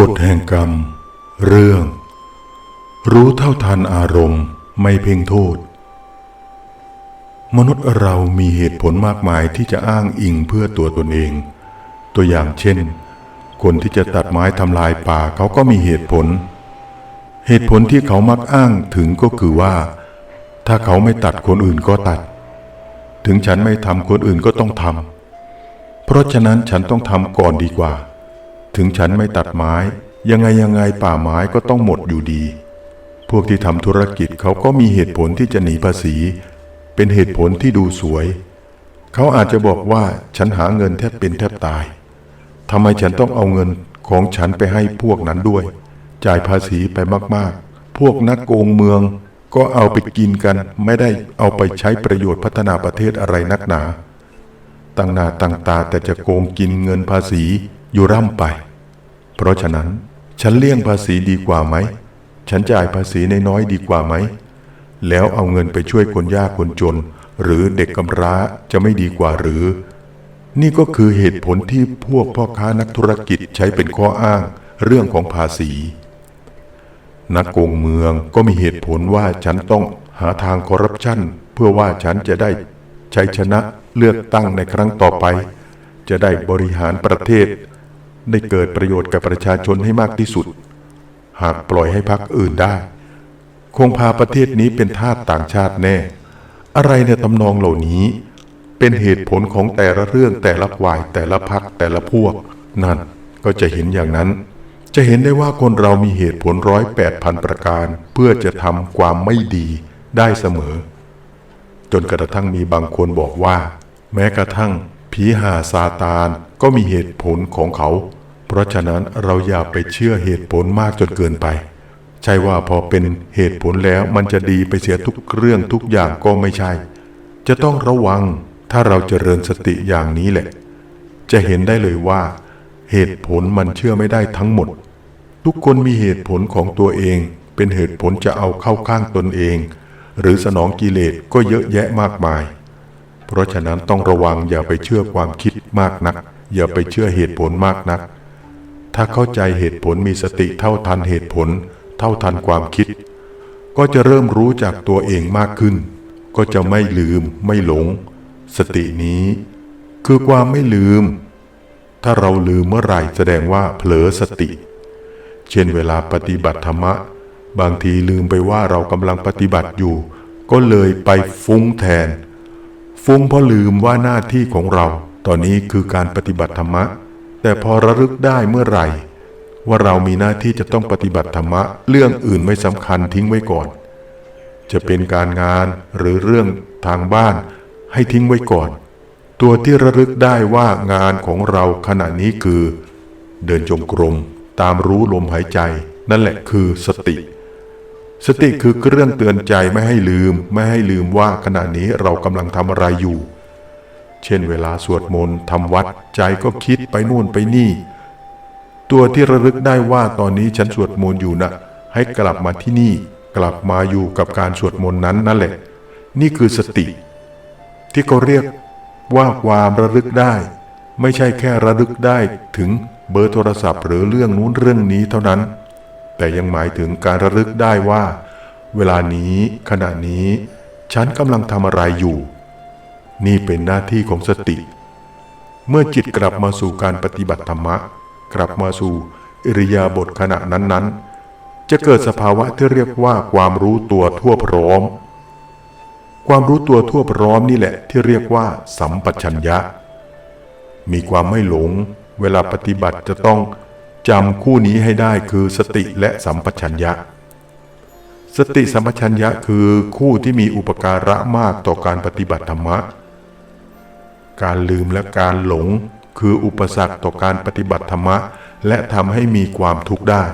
กฎแห่งกรรม เรื่อง รู้เท่าทันอารมณ์ไม่เพ่งโทษ มนุษย์เรามีเหตุผลมากมายที่จะอ้างอิงเพื่อตัวตนเอง ตัวอย่างเช่น คนที่จะตัดไม้ทำลายป่าเขาก็มีเหตุผล เหตุผลที่เขามักอ้างถึงก็คือว่า ถ้าเขาไม่ตัดคนอื่นก็ตัด ถึงฉันไม่ทำคนอื่นก็ต้องทำเพราะฉะนั้นฉันต้องทำก่อนดีกว่า ถึงฉันไม่ตัดไม้ ยังไงยังไงป่าไม้ก็ต้องหมดอยู่ดี พวกที่ทำธุรกิจเขาก็มีเหตุผลที่จะหนีภาษี เป็นเหตุผลที่ดูสวย เขาอาจจะบอกว่าฉันหาเงินแทบเป็นแทบตายทำไมฉันต้องเอาเงินของฉันไปให้พวกนั้นด้วย จ่ายภาษีไปมากๆ พวกนักโกงเมืองก็เอาไปกินกัน ไม่ได้เอาไปใช้ประโยชน์พัฒนาประเทศอะไรนักหนา ตั้งหน้าตั้งตาแต่จะโกงกินเงินภาษี อยู่ร่ำไป เพราะฉะนั้น ฉันเลี่ยงภาษีดีกว่าไหม ฉันจ่ายภาษีในน้อยดีกว่าไหม แล้วเอาเงินไปช่วยคนยากคนจน หรือเด็กกำพร้าจะไม่ดีกว่าหรือ นี่ก็คือเหตุผลที่พวกพ่อค้านักธุรกิจใช้เป็นข้ออ้างเรื่องของภาษี นักโกงเมืองก็มีเหตุผลว่าฉันต้องหาทางคอร์รัปชันเพื่อว่าฉันจะได้ชัยชนะเลือกตั้งในครั้งต่อไป จะได้บริหารประเทศ ได้เกิดประโยชน์กับประชาชนให้มากที่สุด หากปล่อยให้พรรคอื่นได้ คงพาประเทศนี้เป็นทาสต่างชาติแน่ อะไรในตำนองเหล่านี้ เป็นเหตุผลของแต่ละเรื่องแต่ละฝ่ายแต่ละพักแต่ละพวก นั่นก็จะเห็นอย่างนั้น จะเห็นได้ว่าคนเรามีเหตุผลร้อยแปดพันประการ เพื่อจะทำความไม่ดีได้เสมอ จนกระทั่งมีบางคนบอกว่า แม้กระทั่งผีหาซาตานก็มีเหตุผลของเขา ราะฉะนั้นเราอย่าไปเชื่อเหตุผลมากจนเกินไป ใช่ว่าพอเป็นเหตุผลแล้วมันจะดีไปเสียทุกเรื่องทุกอย่างก็ไม่ใช่ จะต้องระวังถ้าเราเจริญสติอย่างนี้แหละ จะเห็นได้เลยว่า เหตุผลมันเชื่อไม่ได้ทั้งหมด ทุกคนมีเหตุผลของตัวเอง เป็นเหตุผลจะเอาเข้าข้างตนเอง หรือสนองกิเลสก็เยอะแยะมากมาย เพราะฉะนั้นต้องระวังอย่าไปเชื่อความคิดมากนัก อย่าไปเชื่อเหตุผลมากนัก ถ้าเข้าใจเหตุผลมีสติเท่าทันเหตุผล เท่าทันความคิด ก็จะเริ่มรู้จักตัวเองมากขึ้น ก็จะไม่ลืมไม่หลง สตินี้ คือความไม่ลืม ถ้าเราลืมเมื่อไหร่แสดงว่าเผลอสติ เช่นเวลาปฏิบัติธรรมะ บางทีลืมไปว่าเรากำลังปฏิบัติอยู่ ก็เลยไปฟุ้งแทน ฟุ้งเพราะลืมว่าหน้าที่ของเรา ตอนนี้คือการปฏิบัติธรรมะ แต่พอระลึกได้เมื่อไหร่ ว่าเรามีหน้าที่จะต้องปฏิบัติธรรมะ เรื่องอื่นไม่สำคัญทิ้งไว้ก่อน จะเป็นการงานหรือเรื่องทางบ้านให้ทิ้งไว้ก่อน ตัวที่ระลึกได้ว่างานของเราขณะนี้คือ เดินจงกรมตามรู้ลมหายใจ นั่นแหละคือสติ สติคือเครื่องเตือนใจไม่ให้ลืม ไม่ให้ลืมว่าขณะนี้เรากำลังทำอะไรอยู่ เช่นเวลาสวดมนต์ทำวัดใจก็คิดไปนู่นไปนี่ ตัวที่ระลึกได้ว่าตอนนี้ฉันสวดมนต์อยู่นะให้กลับมาที่นี่กลับมาอยู่กับการสวดมนต์นั้นนั่นแหละ นี่คือสติ ที่เขาเรียกว่าความระลึกได้ ไม่ใช่แค่ระลึกได้ถึงเบอร์โทรศัพท์หรือเรื่องนู้นเรื่องนี้เท่านั้น แต่ยังหมายถึงการระลึกได้ว่า เวลานี้ขณะนี้ ฉันกำลังทำอะไรอยู่ นี่เป็นหน้าที่ของสติ เมื่อจิตกลับมาสู่การปฏิบัติธรรมะ กลับมาสู่อิริยาบถขณะนั้นๆ จะเกิดสภาวะที่เรียกว่าความรู้ตัวทั่วพร้อม ความรู้ตัวทั่วพร้อมนี่แหละที่เรียกว่าสัมปชัญญะ มีความไม่หลง เวลาปฏิบัติจะต้องจำคู่นี้ให้ได้คือสติและสัมปชัญญะ สติสัมปชัญญะคือคู่ที่มีอุปการะมากต่อการปฏิบัติธรรมะ การลืมและการหลง คืออุปสรรคต่อการปฏิบัติธรรมะ และทำให้มีความทุกข์ได้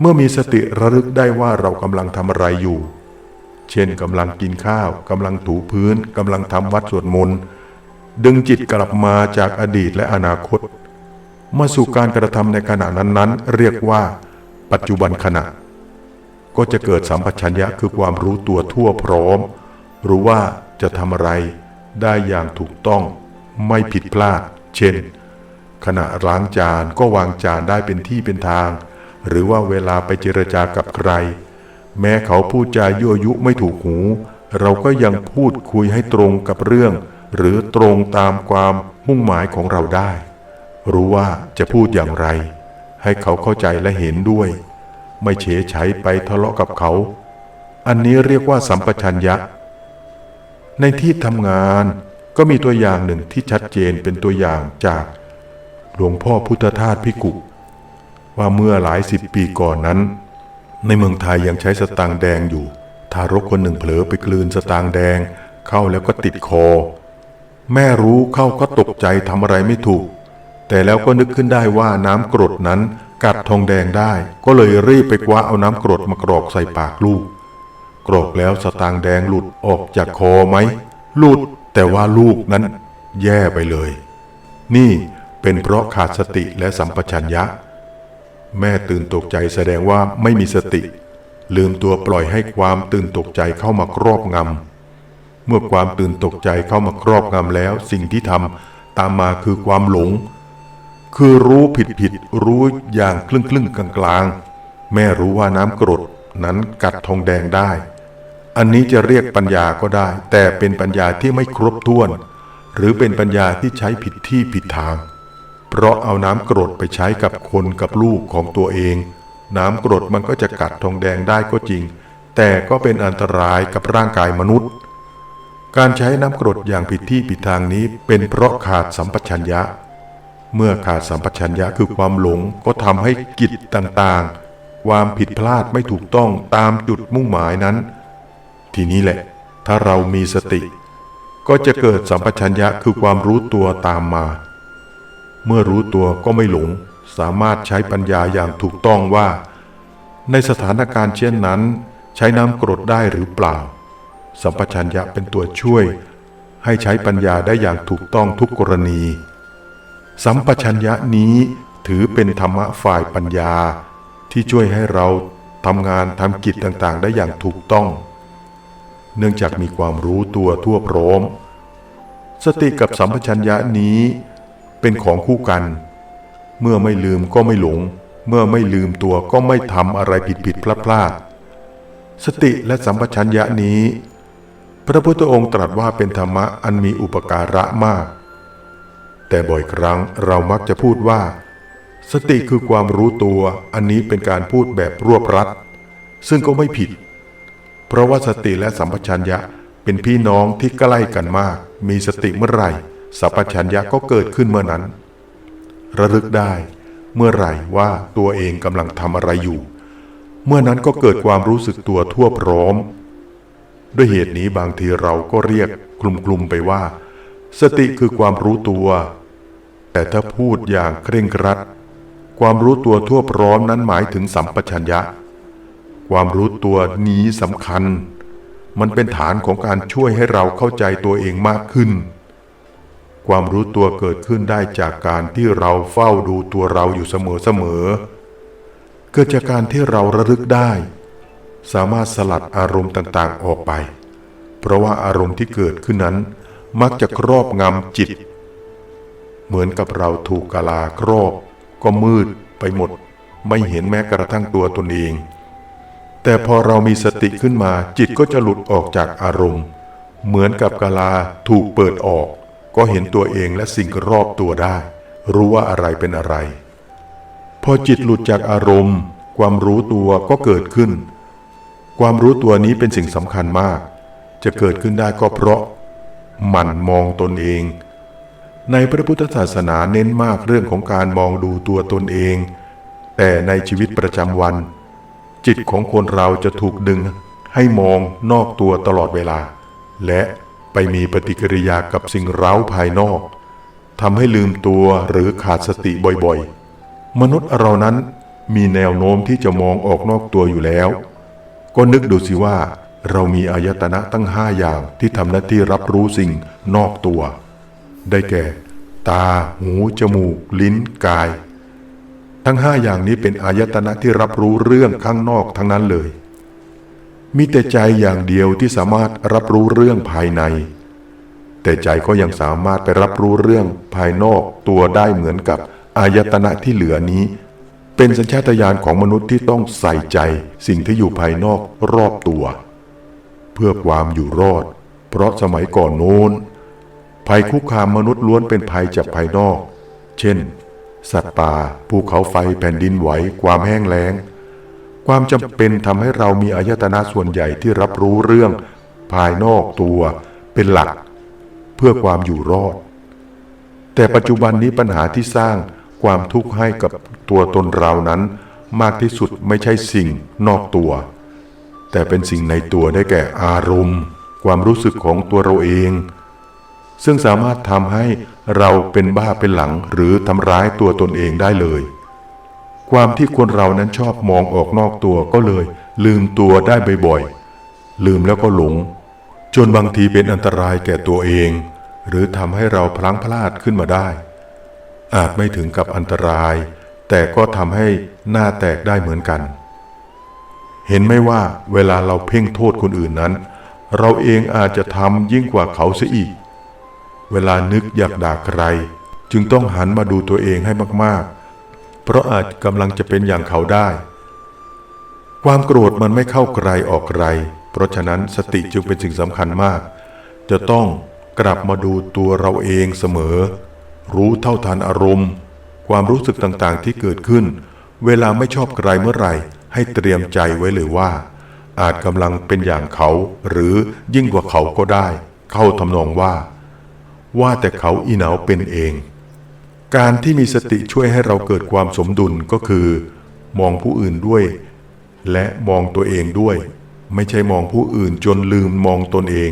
เมื่อมีสติระลึกได้ว่าเรากำลังทำอะไรอยู่ เช่นกำลังกินข้าวกำลังถูพื้นกำลังทำวัดสวดมนต์ดึงจิตกลับมาจากอดีตและอนาคต มาสู่การกระทำในขณะนั้นๆ เรียกว่า ปัจจุบันขณะ ก็จะเกิดสัมปชัญญะคือความรู้ตัวทั่วพร้อม รู้ว่าจะทำอะไร ได้อย่างถูกต้องไม่ผิดพลาด เช่น ขณะล้างจานก็วางจานได้เป็นที่เป็นทาง หรือว่าเวลาไปเจรจากับใคร แม้เขาพูดจายั่วยุไม่ถูกหู เราก็ยังพูดคุยให้ตรงกับเรื่อง หรือตรงตามความมุ่งหมายของเราได้ รู้ว่าจะพูดอย่างไร ให้เขาเข้าใจและเห็นด้วย ไม่เฉยใช้ไปทะเลาะกับเขา อันนี้เรียกว่าสัมปชัญญะ ในที่ทำงานก็มีตัวอย่างหนึ่งที่ชัดเจนเป็นตัวอย่างจากหลวงพ่อพุทธทาสพิกุ ว่าเมื่อหลายสิบปีก่อนนั้น ในเมืองไทยยังใช้สตางค์แดงอยู่ ทารกคนหนึ่งเผลอไปกลืนสตางค์แดง เข้าแล้วก็ติดคอ แม่รู้เข้าก็ตกใจทำอะไรไม่ถูก แต่แล้วก็นึกขึ้นได้ว่าน้ำกรดนั้นกัดทองแดงได้ ก็เลยรีบไปคว้าเอาน้ำกรดมากรอกใส่ปากลูก กรอกแล้วสตางแดงหลุดออกจากคอไหมหลุดแต่ว่าลูกนั้นแย่ไปเลย นี่เป็นเพราะขาดสติและสัมปชัญญะ แม่ตื่นตกใจแสดงว่าไม่มีสติ ลืมตัวปล่อยให้ความตื่นตกใจเข้ามาครอบงำเมื่อความตื่นตกใจเข้ามาครอบงำแล้ว สิ่งที่ทำตามมาคือความหลง คือรู้ผิดผิดรู้อย่างครึ่งครึ่งกลางกลางแม่รู้ว่าน้ำกรดนั้นกัดทองแดงได้ อันนี้จะเรียกปัญญาก็ได้ แต่เป็นปัญญาที่ไม่ครบถ้วน หรือเป็นปัญญาที่ใช้ผิดที่ผิดทาง เพราะเอาน้ำกรดไปใช้กับคนกับลูกของตัวเอง น้ำกรดมันก็จะกัดทองแดงได้ก็จริง แต่ก็เป็นอันตรายกับร่างกายมนุษย์ การใช้น้ำกรดอย่างผิดที่ผิดทางนี้ เป็นเพราะขาดสัมปชัญญะ เมื่อขาดสัมปชัญญะคือความหลงก็ทำให้กิจต่างๆ ความผิดพลาดไม่ถูกต้องตามจุดมุ่งหมายนั้น ทีนี้แหละ ถ้าเรามีสติ ก็จะเกิดสัมปชัญญะคือความรู้ตัวตามมา เมื่อรู้ตัวก็ไม่หลง สามารถใช้ปัญญาอย่างถูกต้องว่า ในสถานการณ์เช่นนั้น ใช้น้ำกรดได้หรือเปล่า สัมปชัญญะเป็นตัวช่วย ให้ใช้ปัญญาได้อย่างถูกต้องทุกกรณี สัมปชัญญะนี้ถือเป็นธรรมะฝ่ายปัญญาที่ช่วยให้เราทำงานทำกิจต่างๆ ได้อย่างถูกต้อง เนื่องจากมีความรู้ตัวทั่วพร้อม สติกับสัมปชัญญะนี้เป็นของคู่กัน เมื่อไม่ลืมก็ไม่หลง เมื่อไม่ลืมตัวก็ไม่ทำอะไรผิดผิดพลาดพลาดสติและสัมปชัญญะนี้ พระพุทธองค์ตรัสว่าเป็นธรรมะอันมีอุปการะมาก แต่บ่อยครั้งเรามักจะพูดว่า สติคือความรู้ตัวอันนี้เป็นการพูดแบบรวบรัด ซึ่งก็ไม่ผิด เพราะว่าสติและสัมปชัญญะเป็นพี่น้องที่ใกล้กันมาก มีสติเมื่อไหร่ สัมปชัญญะก็เกิดขึ้นเมื่อนั้น ระลึกได้ เมื่อไหร่ว่าตัวเองกำลังทำอะไรอยู่ เมื่อนั้นก็เกิดความรู้สึกตัวทั่วพร้อม ด้วยเหตุนี้บางทีเราก็เรียกกลุ่มๆไปว่า สติคือความรู้ตัว แต่ถ้าพูดอย่างเคร่งครัด ความรู้ตัวทั่วพร้อมนั้นหมายถึงสัมปชัญญะ ความรู้ตัวนี้สำคัญ มันเป็นฐานของการช่วยให้เราเข้าใจตัวเองมากขึ้น ความรู้ตัวเกิดขึ้นได้จากการที่เราเฝ้าดูตัวเราอยู่เสมอๆ เกิดจากการที่เราระลึกได้ สามารถสลัดอารมณ์ต่างๆออกไป เพราะว่าอารมณ์ที่เกิดขึ้นนั้น มักจะครอบงำจิต เหมือนกับเราถูกกาลาครอบ ก็มืดไปหมด ไม่เห็นแม้กระทั่งตัวตนเอง แต่พอเรามีสติขึ้นมา จิตก็จะหลุดออกจากอารมณ์ เหมือนกับกาลาถูกเปิดออก ก็เห็นตัวเองและสิ่งรอบตัวได้ รู้ว่าอะไรเป็นอะไร พอจิตหลุดจากอารมณ์ ความรู้ตัวก็เกิดขึ้น ความรู้ตัวนี้เป็นสิ่งสำคัญมาก จะเกิดขึ้นได้ก็เพราะหมั่นมองตนเอง ในพระพุทธศาสนาเน้นมากเรื่องของการมองดูตัวตนเอง แต่ในชีวิตประจำวัน จิตของคนเราจะถูกดึงให้มองนอกตัวตลอดเวลา และไปมีปฏิกิริยากับสิ่งเร้าภายนอกทำให้ลืมตัวหรือขาดสติบ่อยๆ มนุษย์เรานั้นมีแนวโน้มที่จะมองออกนอกตัวอยู่แล้ว ก็นึกดูสิว่า เรามีอายตนะตั้งห้าอย่างที่ทำหน้าที่รับรู้สิ่งนอกตัว ได้แก่ ตา หู จมูก ลิ้น กาย ทั้งห้าอย่างนี้เป็นอายตนะที่รับรู้เรื่องข้างนอกทั้งนั้นเลย มีแต่ใจอย่างเดียวที่สามารถรับรู้เรื่องภายใน แต่ใจก็ยังสามารถไปรับรู้เรื่องภายนอกตัวได้เหมือนกับอายตนะที่เหลือนี้ เป็นสัญชาตญาณของมนุษย์ที่ต้องใส่ใจสิ่งที่อยู่ภายนอกรอบตัว เพื่อความอยู่รอด เพราะสมัยก่อนโน้นภัยคุกคามมนุษย์ล้วนเป็นภัยจากภายนอก เช่น สัตว์ป่าภูเขาไฟแผ่นดินไหวความแห้งแล้ง ความจำเป็นทำให้เรามีอายตนะส่วนใหญ่ที่รับรู้เรื่อง ภายนอกตัวเป็นหลัก เพื่อความอยู่รอด แต่ปัจจุบันนี้ปัญหาที่สร้างความทุกข์ให้กับตัวตนเรานั้น มากที่สุดไม่ใช่สิ่งนอกตัว แต่เป็นสิ่งในตัวได้แก่อารมณ์ ความรู้สึกของตัวเราเอง ซึ่งสามารถทำให้เราเป็นบ้าเป็นหลังหรือทำร้ายตัวตนเองได้เลย ความที่คนเรานั้นชอบมองออกนอกตัวก็เลย ลืมตัวได้บ่อยๆ ลืมแล้วก็หลง จนบางทีเป็นอันตรายแก่ตัวเอง หรือทำให้เราพลั้งพลาดขึ้นมาได้ อาจไม่ถึงกับอันตราย แต่ก็ทำให้หน้าแตกได้เหมือนกัน เห็นไหมว่าเวลาเราเพ่งโทษคนอื่นนั้น เราเองอาจจะทำยิ่งกว่าเขาเสียอีก เวลานึกอยากด่าใคร จึงต้องหันมาดูตัวเองให้มากๆ เพราะอาจกำลังจะเป็นอย่างเขาได้ ความโกรธมันไม่เข้าใครออกใคร เพราะฉะนั้นสติจึงเป็นสิ่งสำคัญมาก จะต้องกลับมาดูตัวเราเองเสมอ รู้เท่าทันอารมณ์ ความรู้สึกต่างๆที่เกิดขึ้น เวลาไม่ชอบใครเมื่อไหร่ ให้เตรียมใจไว้เลยว่า อาจกำลังเป็นอย่างเขา หรือยิ่งกว่าเขาก็ได้ เข้าทำนองว่า ว่าแต่เขาอีเหนาเป็นเอง การที่มีสติช่วยให้เราเกิดความสมดุลก็คือ มองผู้อื่นด้วย และมองตัวเองด้วย ไม่ใช่มองผู้อื่นจนลืมมองตนเอง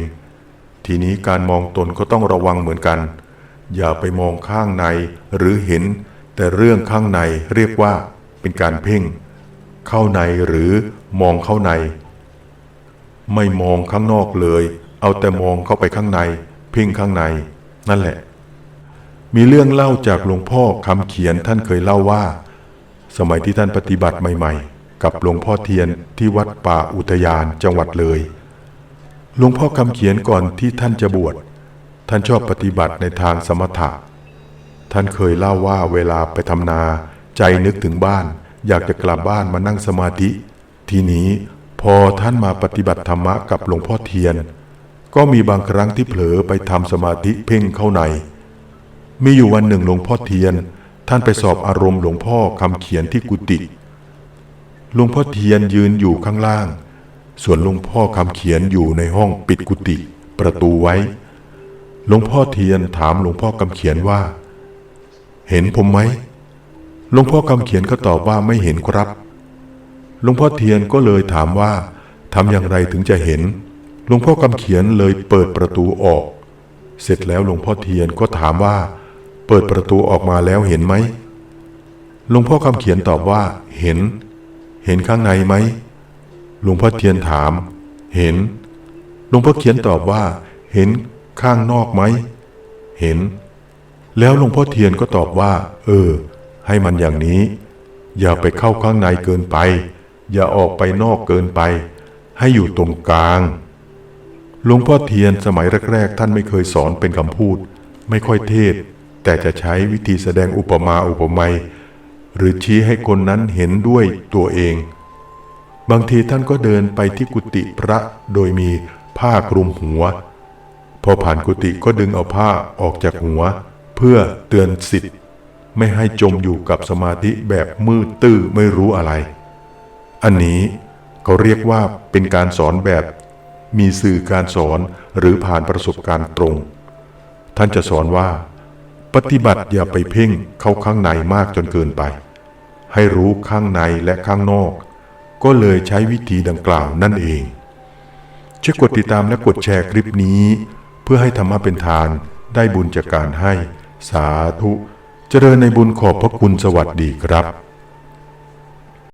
ทีนี้การมองตนก็ต้องระวังเหมือนกัน อย่าไปมองข้างในหรือเห็น แต่เรื่องข้างในเรียกว่าเป็นการเพ่ง เข้าในหรือมองเข้าใน ไม่มองข้างนอกเลย เอาแต่มองเข้าไปข้างใน เพ่งข้างใน นั่นแหละ มีเรื่องเล่าจากหลวงพ่อคำเขียนท่านเคยเล่าว่า สมัยที่ท่านปฏิบัติใหม่ ๆ กับหลวงพ่อเทียนที่วัดป่าอุทยานจังหวัดเลยหลวงพ่อคำเขียนก่อนที่ท่านจะบวชท่านชอบปฏิบัติในทางสมถะ ท่านเคยเล่าว่าเวลาไปทำนา ใจนึกถึงบ้าน อยากจะกลับบ้านมานั่งสมาธิ ทีนี้พอท่านมาปฏิบัติธรรมะกับหลวงพ่อเทียน ก็มีบางครั้งที่เผลอไปทำสมาธิเพ่งเข้าใน มีอยู่วันหนึ่งหลวงพ่อเทียน ท่านไปสอบอารมณ์หลวงพ่อคำเขียนที่กุฏิหลวงพ่อเทียนยืนอยู่ข้างล่าง ส่วนหลวงพ่อคำเขียนอยู่ในห้องปิดกุฏิประตูไว้ หลวงพ่อเทียนถามหลวงพ่อคำเขียนว่า เห็นผมไหมหลวงพ่อคำเขียนก็ตอบว่าไม่เห็นครับหลวงพ่อเทียนก็เลยถามว่าทำอย่างไรถึงจะเห็น หลวงพ่อคำเขียนเลยเปิดประตูออก เสร็จแล้วหลวงพ่อเทียนก็ถามว่า เปิดประตูออกมาแล้วเห็นไหมหลวงพ่อคำเขียนตอบว่า เห็น เห็นข้างในไหมหลวงพ่อเทียนถาม เห็นหลวงพ่อเขียนตอบว่า เห็นข้างนอกไหมเห็น แล้วหลวงพ่อเทียนก็ตอบว่า เออ ให้มันอย่างนี้ อย่าไปเข้าข้างในเกินไป อย่าออกไปนอกเกินไป ให้อยู่ตรงกลาง หลวงพ่อเทียนสมัยแรกๆ ท่านไม่เคยสอนเป็นคำพูด ไม่ค่อยเทศ แต่จะใช้วิธีแสดงอุปมาอุปไมยหรือชี้ให้คนนั้นเห็นด้วยตัวเอง บางทีท่านก็เดินไปที่กุฏิพระโดยมีผ้าคลุมหัว พอผ่านกุฏิก็ดึงเอาผ้าออกจากหัว เพื่อเตือนสิทธิ์ไม่ให้จมอยู่กับสมาธิแบบมืดตื้อไม่รู้อะไร อันนี้เขาเรียกว่าเป็นการสอนแบบ มีสื่อการสอนหรือผ่านประสบการณ์ตรง ท่านจะสอนว่า ปฏิบัติอย่าไปเพ่งเข้าข้างในมากจนเกินไป ให้รู้ข้างในและข้างนอก ก็เลยใช้วิธีดังกล่าวนั่นเองช่วยกดติดตามและกดแชร์คลิปนี้ เพื่อให้ธรรมะเป็นทานได้บุญจากการให้ สาธุ เจริญในบุญขอบพระคุณสวัสดีครับ